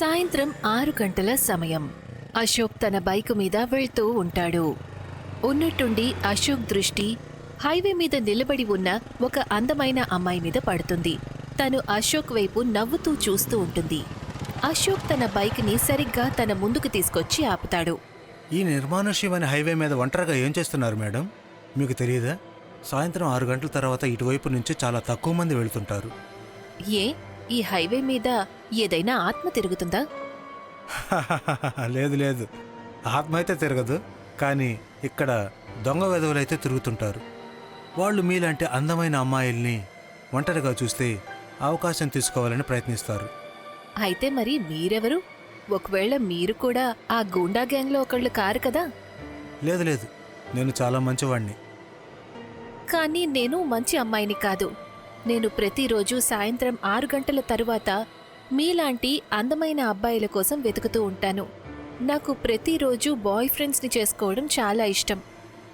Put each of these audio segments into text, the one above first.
సాయంత్రం ఆరు గంటల సమయం. అశోక్ తన బైకు మీద వెళ్తూ ఉంటాడు. ఉన్నట్టుండి అశోక్ దృష్టి హైవే మీద నిలబడి ఉన్న ఒక అందమైన అమ్మాయి మీద పడుతుంది. తను అశోక్ వైపు నవ్వుతూ చూస్తూ ఉంటుంది. అశోక్ తన బైక్ని సరిగ్గా తన ముందుకు తీసుకొచ్చి ఆపుతాడు. ఈ నిర్మానుష్యమైన హైవే మీద ఒంటరిగా ఏం చేస్తున్నారు మేడం? మీకు తెలియదా? సాయంత్రం ఆరు గంటల తర్వాత ఇటువైపు నుంచి చాలా తక్కువ మంది వెళ్తుంటారు. ఏ? ఈ హైవే మీద ఏదైనా ఆత్మ తిరుగుతుందా? లేదు లేదు. ఆత్మ అయితే తిరగదు కానీ ఇక్కడ దొంగ వెధవులైతే తిరుగుతుంటారు. వాళ్ళు మీలాంటి అందమైన అమ్మాయిల్ని ఒంటరిగా చూస్తే అవకాశం తీసుకోవాలని ప్రయత్నిస్తారు. అయితే మరి మీరెవరు? ఒకవేళ మీరు కూడా ఆ గూండా గ్యాంగ్లో ఒకళ్ళు కారు కదా? లేదు లేదు. నేను చాలా మంచివాణ్ణి. కానీ నేను మంచి అమ్మాయిని కాదు. నేను ప్రతిరోజు సాయంత్రం ఆరు గంటల తరువాత మీలాంటి అందమైన అబ్బాయిల కోసం వెతుకుతూ ఉంటాను. నాకు ప్రతిరోజు బాయ్ ఫ్రెండ్స్ని చేసుకోవడం చాలా ఇష్టం.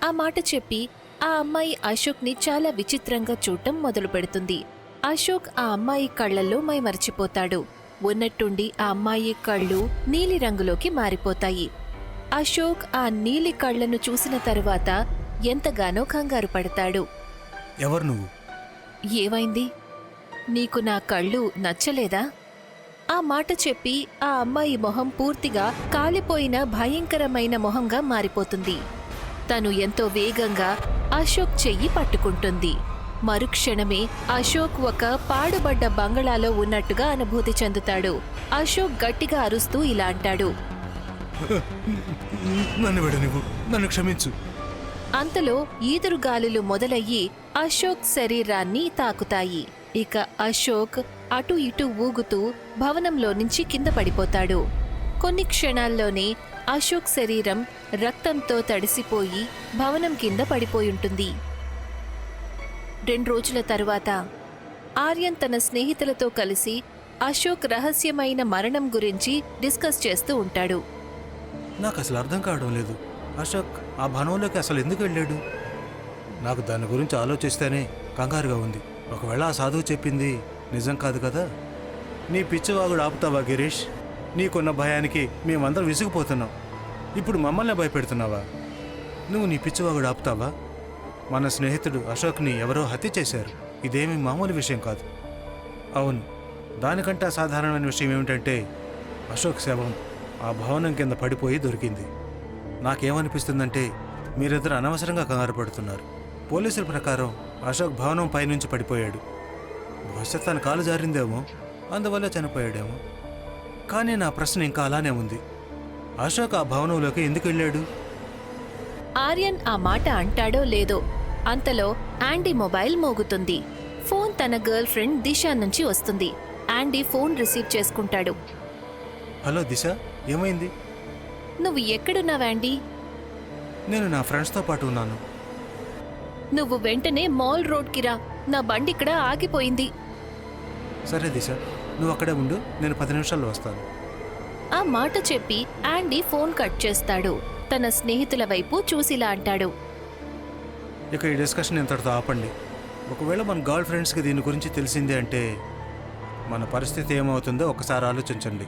ఆ మాట చెప్పి ఆ అమ్మాయి అశోక్ని చాలా విచిత్రంగా చూడటం మొదలు పెడుతుంది అశోక్ ఆ అమ్మాయి కళ్ళల్లో మైమరిచిపోతాడు. ఉన్నట్టుండి ఆ అమ్మాయి కళ్ళు నీలి రంగులోకి మారిపోతాయి. అశోక్ ఆ నీలి కళ్ళను చూసిన తరువాత ఎంతగానో కంగారు పడతాడు. ఎవరు నువ్వు? ఏవైంది? నీకు నా కళ్ళు నచ్చలేదా? ఆ మాట చెప్పి ఆ అమ్మాయి మొహం పూర్తిగా కాలిపోయిన భయంకరమైన మొహంగా మారిపోతుంది. తను ఎంతో వేగంగా అశోక్ చెయ్యి పట్టుకుంటుంది. మరుక్షణమే అశోక్ ఒక పాడుబడ్డ బంగళాలో ఉన్నట్టుగా అనుభూతి చెందుతాడు. అశోక్ గట్టిగా అరుస్తూ ఇలా అంటాడు. నన్ను క్షమించు. అంతలో ఈదురుగాలులు మొదలయ్యి అశోక్ శరీరాన్ని తాకుతాయి. ఇక అశోక్ అటు ఇటు ఊగుతూ భవనంలో నుంచి కింద పడిపోతాడు. కొన్ని క్షణాల్లోనే అశోక్ శరీరం రక్తంతో తడిసిపోయి భవనం కింద పడిపోయుంటుంది. రెండు రోజుల తరువాత ఆర్యన్ తన స్నేహితులతో కలిసి అశోక్ రహస్యమైన మరణం గురించి డిస్కస్ చేస్తూ ఉంటాడు. నాకు అసలు అర్థం కావడం లేదు. అశోక్ ఆ భవనంలోకి అసలు ఎందుకు వెళ్ళాడు? నాకు దాని గురించి ఆలోచిస్తేనే కంగారుగా ఉంది. ఒకవేళ ఆ సాధువు చెప్పింది నిజం కాదు కదా? నీ పిచ్చివాగుడు ఆపుతావా గిరీష్? నీకున్న భయానికి మేమందరం విసిగిపోతున్నాం. ఇప్పుడు మమ్మల్ని భయపెడుతున్నావా? నువ్వు నీ పిచ్చివాగుడు ఆపుతావా? మన స్నేహితుడు అశోక్ని ఎవరో హత్య చేశారు. ఇదేమీ మామూలు విషయం కాదు. అవును దానికంటే అసాధారణమైన విషయం ఏమిటంటే అశోక్ శవం ఆ భవనం కింద పడిపోయి దొరికింది. నాకేమనిపిస్తుందంటే మీరిద్దరు అనవసరంగా కంగారు పడుతున్నారు. పోలీసుల ప్రకారం అశోక్ భవనం పైనుంచి పడిపోయాడు. బహుశా తన కాలు జారిందేమో అందువల్ల చనిపోయాడేమో. కానీ నా ప్రశ్న ఇంకా అలానే ఉంది. అశోక్ ఆ భవనంలోకి ఎందుకు వెళ్ళాడు? ఆర్యన్ ఆ మాట అంటాడో లేదో అంతలో యాండీ మొబైల్ మోగుతుంది. ఫోన్ తన గర్ల్ ఫ్రెండ్ దిశ నుంచి వస్తుంది. యాండీ ఫోన్ రిసీవ్ చేసుకుంటాడు. హలో దిశ ఏమైంది? నువ్వు ఎక్కడున్నావు యాండీ నేను నా ఫ్రెండ్స్తో పాటు ఉన్నాను. నువ్వు వెంటనే మాల్ రోడ్కి రా. నా బండి ఇక్కడ ఆగిపోయింది. సరే దిశ నువ్వు అక్కడే ఉండు నేను పది నిమిషాల్లో వస్తాను. ఆ మాట చెప్పి యాండీ ఫోన్ కట్ చేస్తాడు. తన స్నేహితుల వైపు చూసిలా అంటాడు. ఇక ఈ డిస్కషన్ ఇంతటితో ఆపండి. ఒకవేళ మన గర్ల్ ఫ్రెండ్స్కి దీని గురించి తెలిసిందే అంటే మన పరిస్థితి ఏమవుతుందో ఒకసారి ఆలోచించండి.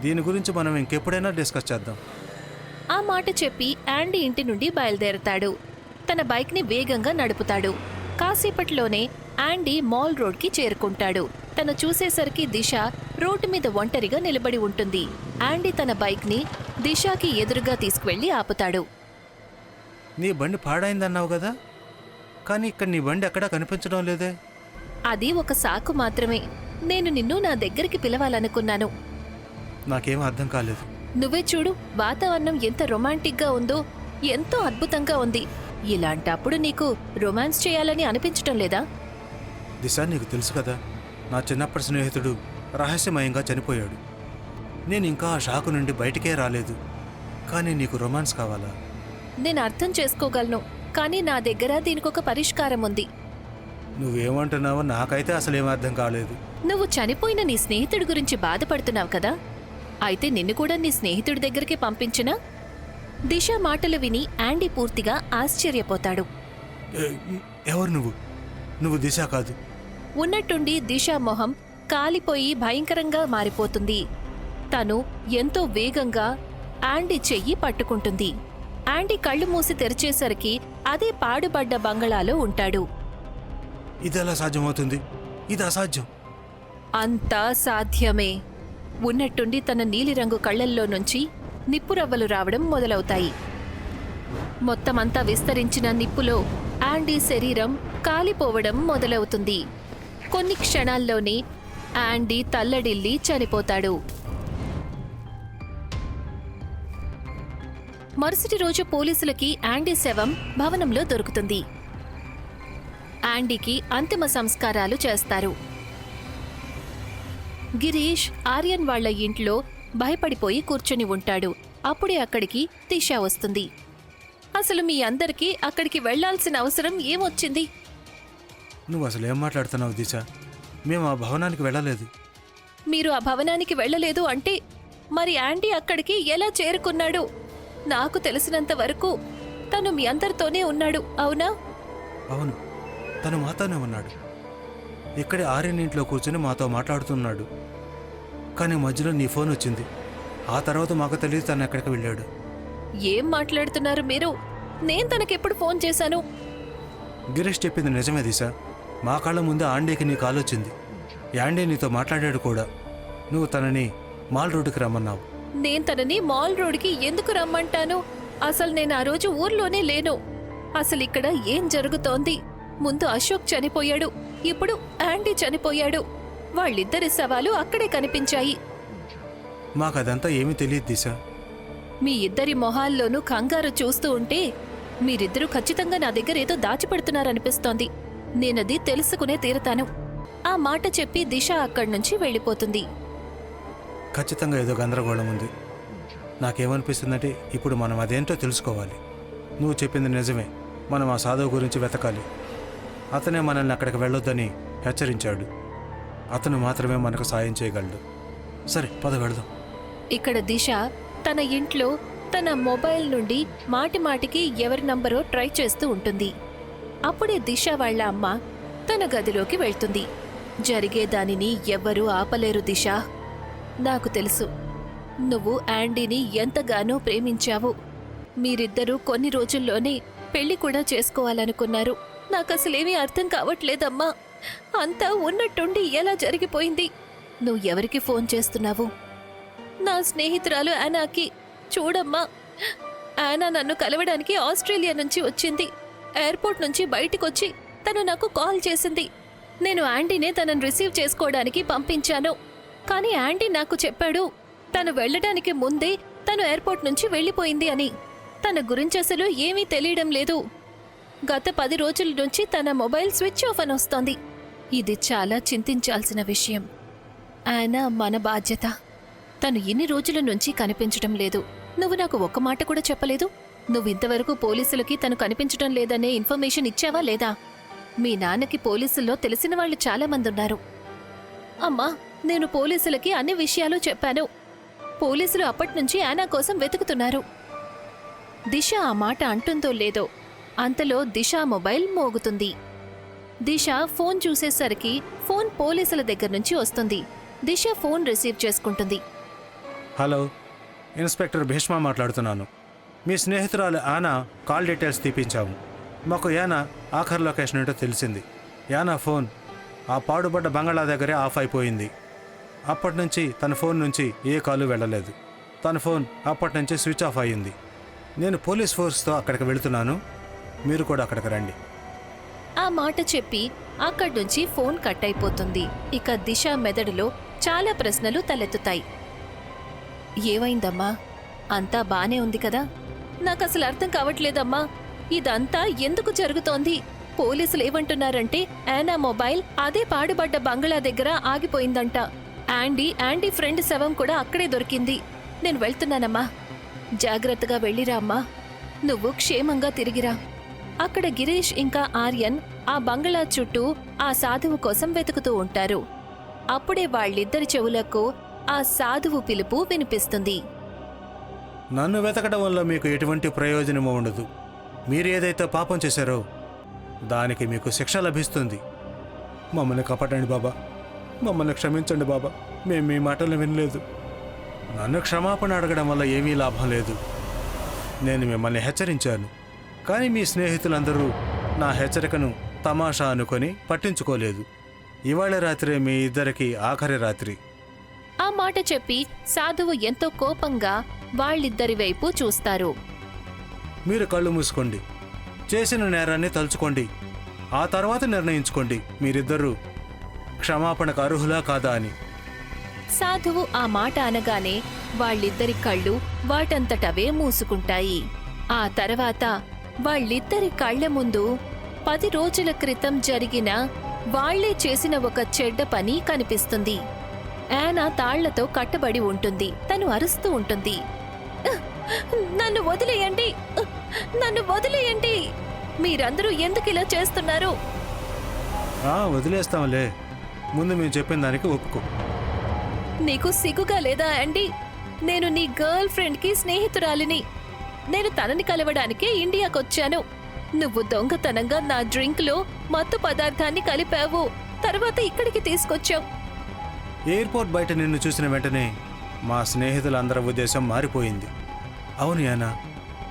దీని గురించి మనం ఇంకెప్పుడైనా డిస్కస్ చేద్దాం. ఆ మాట చెప్పి యాండీ ఇంటి నుండి బయలుదేరతాడు. తన బైక్ని వేగంగా నడుపుతాడు. కాసేపట్లోనే యాండీ మాల్ రోడ్కి చేరుకుంటాడు. తను చూసేసరికి దిశ రోడ్డు మీద ఒంటరిగా నిలబడి ఉంటుంది. యాండీ తన బైక్ని దిశకి ఎదురుగా తీసుకువెళ్ళి ఆపుతాడు. నీ బండి పాడైందన్నావు కదా? కానీ ఇక్కడ నీ బండి ఎక్కడా కనిపించడం లేదే. అది ఒక సాకు మాత్రమే. నేను నిన్ను నా దగ్గరికి పిలవాలనుకున్నాను. నాకేం అర్థం కాలేదు. నువ్వే చూడు వాతావరణం ఎంత రొమాంటిక్గా ఉందో ఎంతో అద్భుతంగా ఉంది. ఇలాంటప్పుడు నీకు రొమాన్స్ చేయాలని అనిపించటం లేదా? దిశ నీకు తెలుసు కదా నా చిన్నప్పటి స్నేహితుడు రహస్యమయంగా చనిపోయాడు. నేను ఇంకా ఆ షాకు నుండి బయటికే రాలేదు. కానీ నీకు రొమాన్స్ కావాలా? నేను అర్థం చేసుకోగలను కానీ నా దగ్గర దీనికొక పరిష్కారం ఉంది. నువ్వేమంటున్నావో నాకైతే అసలు ఏం అర్థం కాలేదు. నువ్వు చనిపోయిన నీ స్నేహితుడి గురించి బాధపడుతున్నావు కదా? అయితే నిన్ను కూడా నీ స్నేహితుడి దగ్గరికి పంపించినా? దిశ మాటలు విని యాండీ పూర్తిగా ఆశ్చర్యపోతాడు. ఎవరు నువ్వు? నువ్వు దిశ కాదు. ఉన్నట్టుండి దిశ మొహం కాలిపోయి భయంకరంగా మారిపోతుంది. తను ఎంతో వేగంగా యాండీ చెయ్యి పట్టుకుంటుంది. యాండీ కళ్ళు మూసి తెరిచేసరికి అదే పాడుబడ్డ బంగళాలో ఉంటాడు. ఇది ఎలా సాధ్యమవుతుంది? ఇది అసాధ్యం. అంతా సాధ్యమే. ఉన్నట్టుండి తన నీలిరంగు కళ్ళల్లో నుంచి నిప్పురవ్వలు రావడం మొదలవుతాయి. మొత్తమంతా విస్తరించిన నిప్పులో యాండీ శరీరం కాలిపోవడం మొదలవుతుంది. కొన్ని క్షణాల్లోనే యాండీ తల్లడిల్లి చనిపోతాడు. మరుసటి రోజు పోలీసులకి యాండీ శవం భవనంలో దొరుకుతుంది. యాండీకి అంతిమ సంస్కారాలు చేస్తారు. గిరీష్ ఆర్యన్ వాళ్ళ ఇంట్లో భయపడిపోయి కూర్చొని ఉంటాడు. అప్పుడే అక్కడికి దిశ వస్తుంది. అసలు మీ అందరికీ అక్కడికి వెళ్ళాల్సిన అవసరం ఏమొచ్చింది? నువ్వు అసలు ఏం మాట్లాడుతున్నావు దిశ? మేము ఆ భవనానికి వెళ్ళలేదు. మీరు ఆ భవనానికి వెళ్ళలేదు అంటే మరి యాంటీ అక్కడికి ఎలా చేరుకున్నాడు? నాకు తెలిసినంత వరకు తను మీ అందరితోనే ఉన్నాడు అవునా? అవును. తను మాతోనే ఉన్నాడు. ఇక్కడే ఆర్యన్ ఇంట్లో కూర్చొని మాతో మాట్లాడుతున్నాడు. కానీ మధ్యలో నీ ఫోన్ వచ్చింది. ఆ తర్వాత మాకు తెలియదు తను ఎక్కడికి వెళ్ళాడు. ఏం మాట్లాడుతున్నారు మీరు? నేను తనకెప్పుడు ఫోన్ చేశాను? గిరీష్ చెప్పింది నిజమే దిశ. మా కళ్ళ ముందే ఆండీకి నీ కాల్ వచ్చింది. యాండీ నీతో మాట్లాడాడు కూడా. నువ్వు తనని మాల్ రోడ్డుకి రమ్మన్నావు. నేను తనని మాల్ రోడ్కి ఎందుకు రమ్మంటాను? అసలు నేను ఆ రోజు ఊర్లోనే లేను. అసలు ఇక్కడ ఏం జరుగుతోంది? ముందు అశోక్ చనిపోయాడు. ఇప్పుడు యాండీ చనిపోయాడు. వాళ్ళిద్దరి శవాలు అక్కడే కనిపించాయి. మాకు అదంతా ఏమీ తెలియదు దిశ. మీ ఇద్దరి మొహాల్లోనూ కంగారు చూస్తూ ఉంటే మీరిద్దరూ ఖచ్చితంగా నా దగ్గర ఏదో దాచిపెడుతున్నారనిపిస్తోంది. నేనది తెలుసుకునే తీరతాను. ఆ మాట చెప్పి దిశ అక్కడి నుంచి వెళ్ళిపోతుంది. ఖచ్చితంగా ఏదో గందరగోళం ఉంది. నాకేమనిపిస్తుందంటే ఇప్పుడు మనం అదేంటో తెలుసుకోవాలి. నువ్వు చెప్పింది నిజమే. మనం ఆ సాధువు గురించి వెతకాలి. అతనే మనల్ని అక్కడికి వెళ్ళొద్దని హెచ్చరించాడు. అతను మాత్రమే మనకు సాయం చేయగలడు. సరే పద వెళదాం. ఇక్కడ దిశ తన ఇంట్లో తన మొబైల్ నుండి మాటి మాటికి ఎవరి నంబరో ట్రై చేస్తూ ఉంటుంది. అప్పుడే దిశ వాళ్ళ అమ్మ తన గదిలోకి వెళ్తుంది. జరిగే దానిని ఎవ్వరూ ఆపలేరు దిశ. నాకు తెలుసు నువ్వు యాండీని ఎంతగానో ప్రేమించావు. మీరిద్దరూ కొన్ని రోజుల్లోనే పెళ్ళి కూడా చేసుకోవాలనుకున్నారు. నాకసలేమీ అర్థం కావట్లేదమ్మా. అంతా ఉన్నట్టుండి ఎలా జరిగిపోయింది? నువ్వు ఎవరికి ఫోన్ చేస్తున్నావు? నా స్నేహితురాలు యానాకి చూడమ్మా. యానా నన్ను కలవడానికి ఆస్ట్రేలియా నుంచి వచ్చింది. ఎయిర్పోర్ట్ నుంచి బయటికొచ్చి తను నాకు కాల్ చేసింది. నేను యాండీనే తనను రిసీవ్ చేసుకోవడానికి పంపించాను. కానీ యాండీ నాకు చెప్పాడు తను వెళ్ళడానికి ముందే తను ఎయిర్పోర్ట్ నుంచి వెళ్ళిపోయింది అని. తన గురించి అసలు ఏమీ తెలియడం లేదు. గత పది రోజుల నుంచి తన మొబైల్ స్విచ్ ఆఫ్ అని వస్తోంది. ఇది చాలా చింతించాల్సిన విషయం. ఆయన మన బాధ్యత. తను ఇన్ని రోజుల నుంచి కనిపించటం లేదు. నువ్వు నాకు ఒక్క మాట కూడా చెప్పలేదు? నువ్వు ఇంతవరకు పోలీసులకి తను కనిపించటం లేదనే ఇన్ఫర్మేషన్ ఇచ్చావా లేదా? మీ నాన్నకి పోలీసుల్లో తెలిసిన వాళ్ళు చాలామంది ఉన్నారు. అమ్మా నేను పోలీసులకి అన్ని విషయాలు చెప్పాను. పోలీసులు అప్పట్నుంచి యానా కోసం వెతుకుతున్నారు. దిశ ఆ మాట అంటుందో లేదో అంతలో దిశ మొబైల్ మోగుతుంది. దిశ ఫోన్ చూసేసరికి ఫోన్ పోలీసుల దగ్గర నుంచి వస్తుంది. దిశ ఫోన్ రిసీవ్ చేసుకుంటుంది. హలో ఇన్స్పెక్టర్ భీష్మ మాట్లాడుతున్నాను. మీ స్నేహితురాలు ఆనా కాల్ డీటెయిల్స్ తీపించాము మాకు యానా ఆఖరి లొకేషన్ ఏంటో తెలిసింది. యానా ఫోన్ ఆ పాడుబడ్డ బంగాళా దగ్గరే ఆఫ్ అయిపోయింది. అప్పటి నుంచి తన ఫోన్ నుంచి ఏ కాలు వెళ్ళలేదు. తన ఫోన్ అప్పటి నుంచి స్విచ్ ఆఫ్ అయ్యింది. నేను పోలీస్ ఫోర్స్తో అక్కడికి వెళుతున్నాను. మీరు కూడా అక్కడికి రండి. ఆ మాట చెప్పి అక్కడి నుంచి ఫోన్ కట్ అయిపోతుంది ఇక దిశ మెదడులో చాలా ప్రశ్నలు తలెత్తుతాయి. ఏమైందమ్మా? అంతా బానే ఉంది కదా? నాకు అసలు అర్థం కావట్లేదమ్మా. ఇదంతా ఎందుకు జరుగుతోంది? పోలీసులు ఏమంటున్నారంటే యానా మొబైల్ అదే పాడుబడ్డ బంగ్లా దగ్గర ఆగిపోయిందంట. యాండీ యాండీ ఫ్రెండ్ శవం కూడా అక్కడే దొరికింది. నేను వెళ్తున్నానమ్మా. జాగ్రత్తగా వెళ్ళిరా అమ్మా. నువ్వు క్షేమంగా తిరిగిరా. అక్కడ గిరీష్ ఇంకా ఆర్యన్ ఆ బంగ్లా చుట్టూ ఆ సాధువు కోసం వెతుకుతూ ఉంటారు. అప్పుడే వాళ్ళిద్దరి చెవులకు ఆ సాధువు పిలుపు వినిపిస్తుంది. నన్ను వెతకడం వల్ల మీకు ఎటువంటి ప్రయోజనము ఉండదు. మీరు ఏదైతే పాపం చేశారో దానికి మీకు శిక్ష లభిస్తుంది. మమ్మల్ని కాపాడండి బాబా. మమ్మల్ని క్షమించండి బాబా. మేము మీ మాటలు వినలేదు. నన్ను క్షమాపణ అడగడం వల్ల ఏమీ లాభం లేదు. నేను మిమ్మల్ని హెచ్చరించాను. కానీ మీ స్నేహితులందరూ నా హెచ్చరికను తమాషా అనుకొని పట్టించుకోలేదు. ఇవాళ రాత్రే మీ ఇద్దరికి ఆఖరి రాత్రి. ఆ మాట చెప్పి సాధువు ఎంతో కోపంగా వాళ్ళిద్దరి వైపు చూస్తారు. మీరు కళ్ళు మూసుకోండి. చేసిన నేరాన్ని తలుచుకోండి. ఆ తర్వాత నిర్ణయించుకోండి. మీరిద్దరూ క్షమాపణకు అర్హులా కాదా అని. సాధువు ఆ మాట అనగానే వాళ్ళిద్దరి కళ్ళు వాటంతటవే మూసుకుంటాయి. ఆ తర్వాత వాళ్ళిద్దరి కళ్ళ ముందు పది రోజుల క్రితం జరిగిన వాళ్ళే చేసిన ఒక చెడ్డ పని కనిపిస్తుంది. యానా తాళ్ళతో కట్టబడి ఉంటుంది. తను అరుస్తూ ఉంటుంది. నన్ను వదిలేయండి. నన్ను వదిలేయండి. మీరందరూ ఎందుకు ఇలా చేస్తున్నారు? వదిలేస్తాంలే. ముందు మేము చెప్పిన దానికి ఒప్పుకో. నీకు సిగ్గుగా లేదా అండి నేను నీ గర్ల్ ఫ్రెండ్కి స్నేహితురాలిని. నేను తనని కలవడానికే ఇండియాకొచ్చాను. నువ్వు దొంగతనంగా నా డ్రింక్లో మత్తు పదార్థాన్ని కలిపావు. తర్వాత ఇక్కడికి తీసుకొచ్చావు. ఎయిర్పోర్ట్ బయట నిన్ను చూసిన వెంటనే మా స్నేహితులందరి ఉద్దేశం మారిపోయింది. అవును యానా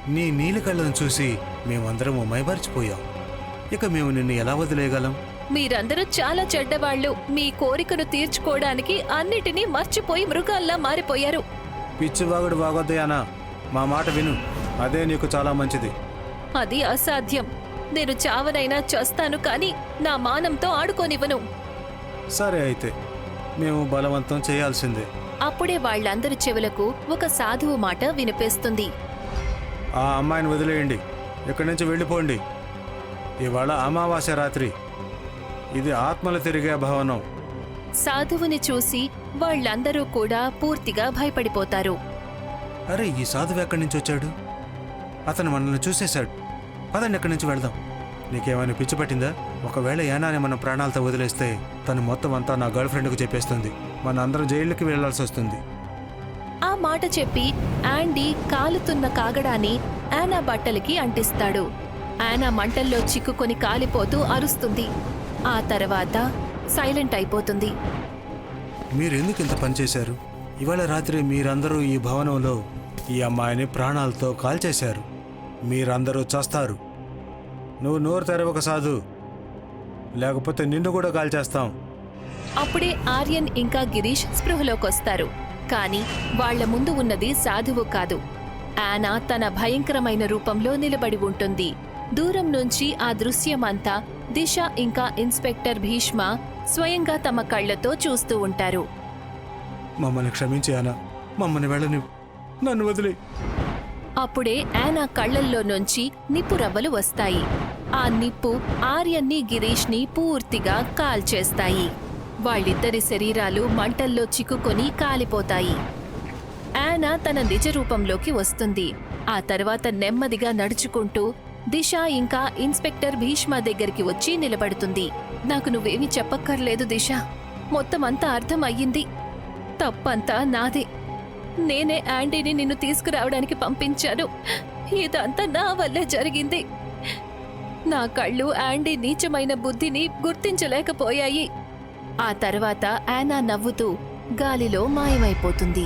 నీ నీలి కళ్ళను చూసి మేమందరం మైమరిచిపోయాం. ఇక మేము నిన్ను ఎలా వదిలేయగలం? మీరందరూ చాలా చెడ్డవాళ్ళు. మీ కోరికను తీర్చుకోవడానికి అన్నిటినీ మర్చిపోయి మృగాల్లా మారిపోయారు. పిచ్చివాగుడు వాగొద్దు యానా మా మాట విను. అదే నీకు చాలా మంచిది. అది అసాధ్యం. నేను చావనైనా చస్తాను కానీ నా మానంతో ఆడుకోనివ్వను. సరే అయితే మేము బలవంతం చేయాల్సిందే. అప్పుడే వాళ్ళందరి చెవులకు ఒక సాధువు మాట వినిపిస్తుంది. ఆ అమ్మాయిని వదిలేయండి. ఇక్కడి నుంచి వెళ్ళిపోండి. ఇవాళ అమావాస్య రాత్రి. ఇది ఆత్మలు తిరిగే భవనం. సాధువుని చూసి వాళ్ళందరూ కూడా పూర్తిగా భయపడిపోతారు. అరే ఈ సాధువు ఎక్కడి నుంచి వచ్చాడు? అతను మనల్ని చూసేశాడు. పదండి ఎక్కడి నుంచి వెళ్దాం. నీకేమైనా పిచ్చి పట్టిందా? ఒకవేళ ఏనాని మన ప్రాణాలతో వదిలేస్తే తను మొత్తం అంతా నా గర్ల్ ఫ్రెండ్కి చెప్పేస్తుంది. మన అందరం జైలుకి వెళ్ళాల్సి వస్తుంది. ఆ మాట చెప్పి యాండీ కాలుతున్న కాగడాన్ని యానా బట్టలకి అంటిస్తాడు. యానా మంటల్లో చిక్కుకొని కాలిపోతూ అరుస్తుంది. ఆ తర్వాత సైలెంట్ అయిపోతుంది. మీరు ఎందుకు ఇంత పని చేశారు? ఇవాళ రాత్రి మీరందరూ ఈ భవనంలో ఈ అమ్మాయిని ప్రాణాలతో కాల్చేశారు. మీరందరూ చస్తారు. నువ్వు నోరు తెరవక సాధు. లేకపోతే నిన్ను కూడా కాల్చేస్తాం. అప్పుడే ఆర్యన్ ఇంకా గిరీష్ స్పృహలోకొస్తారు. కాని వాళ్ళ ముందు ఉన్నది సాధువు కాదు. యానా తన భయంకరమైన రూపంలో నిలబడి ఉంటుంది. దూరం నుంచి ఆ దృశ్యమంతా దిశ ఇంకా ఇన్స్పెక్టర్ భీష్మ స్వయంగా తమ కళ్ళతో చూస్తూ ఉంటారు. మమ్మల్ని క్షమించి అనా మమ్మల్ని వెళ్ళని నన్ను వదిలే అప్పుడే యానా కళ్ళల్లో నుంచి నిప్పు రవ్వలు వస్తాయి. ఆ నిప్పు ఆర్యన్ని గిరీష్ని పూర్తిగా కాల్చేస్తాయి. వాళ్ళిద్దరి శరీరాలు మంటల్లో చిక్కుకొని కాలిపోతాయి. యానా తన నిజ రూపంలోకి వస్తుంది. ఆ తర్వాత నెమ్మదిగా నడుచుకుంటూ దిశ ఇంకా ఇన్స్పెక్టర్ భీష్మ దగ్గరికి వచ్చి నిలబడుతుంది. నాకు నువ్వేమీ చెప్పక్కర్లేదు దిశ. మొత్తం అంతా అర్థం అయ్యింది తప్పంతా నాదే. నేనే యాండీని నిన్ను తీసుకురావడానికి పంపించాను. ఇదంతా నా వల్లే జరిగింది. నా కళ్ళు యాండీ నీచమైన బుద్ధిని గుర్తించలేకపోయాయి. ఆ తర్వాత యానా నవ్వుతూ గాలిలో మాయమైపోతుంది.